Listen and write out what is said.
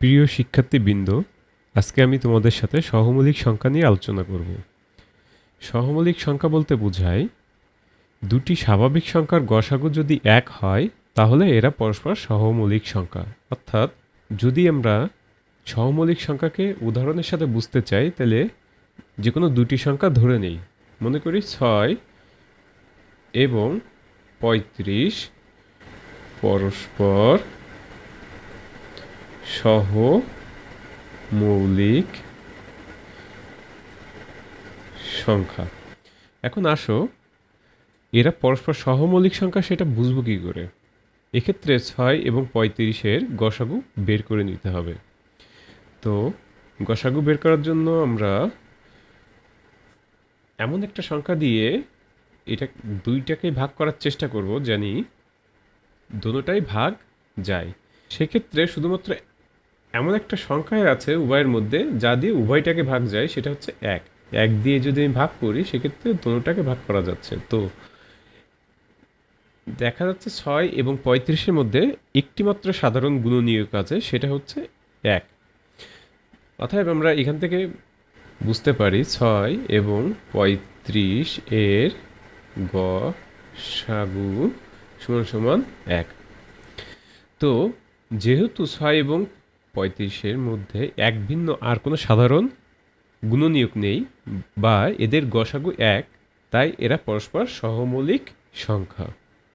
প্রিয় শিক্ষার্থীবৃন্দ, আজকে আমি তোমাদের সাথে সহমৌলিক সংখ্যা নিয়ে আলোচনা করব। সহমৌলিক সংখ্যা বলতে বোঝায়, দুটি স্বাভাবিক সংখ্যার গসাগু যদি এক হয়, তাহলে এরা পরস্পর সহমৌলিক সংখ্যা। অর্থাৎ, যদি আমরা সহমৌলিক সংখ্যাকে উদাহরণের সাথে বুঝতে চাই, তাহলে যে কোনো দুটি সংখ্যা ধরে নেই। মনে করি ছয় এবং পঁয়ত্রিশ পরস্পর সহ মৌলিক সংখ্যা। এখন আসো, এরা পরস্পর সহমৌলিক সংখ্যা, সেটা বুঝব কী করে? এক্ষেত্রে ছয় এবং পঁয়ত্রিশের গসাগু বের করে নিতে হবে। তো, গসাগু বের করার জন্য আমরা এমন একটা সংখ্যা দিয়ে এটা দুইটাকে ভাগ করার চেষ্টা করব, জানি দুটোটাই ভাগ যায়। সেক্ষেত্রে শুধুমাত্র এমন একটা সংখ্যায় আছে উভয়ের মধ্যে, যা দিয়ে উভয়টাকে ভাগ যায়, সেটা হচ্ছে এক। এক দিয়ে যদি আমি ভাগ করি, সেক্ষেত্রে দুটোটাকে ভাগ করা যাচ্ছে। তো দেখা যাচ্ছে ছয় এবং পঁয়ত্রিশের মধ্যে একটি মাত্র সাধারণ গুণনীয়ক আছে, সেটা হচ্ছে এক। অতএব আমরা এখান থেকে বুঝতে পারি ছয় এবং পঁয়ত্রিশ এর গ সাগু সমান সমান এক। তো যেহেতু ছয় এবং পঁয়ত্রিশের মধ্যে এক ভিন্ন আর কোনো সাধারণ গুণনীয়ক নেই বা এদের গসাগু এক, তাই এরা পরস্পর সহমৌলিক সংখ্যা।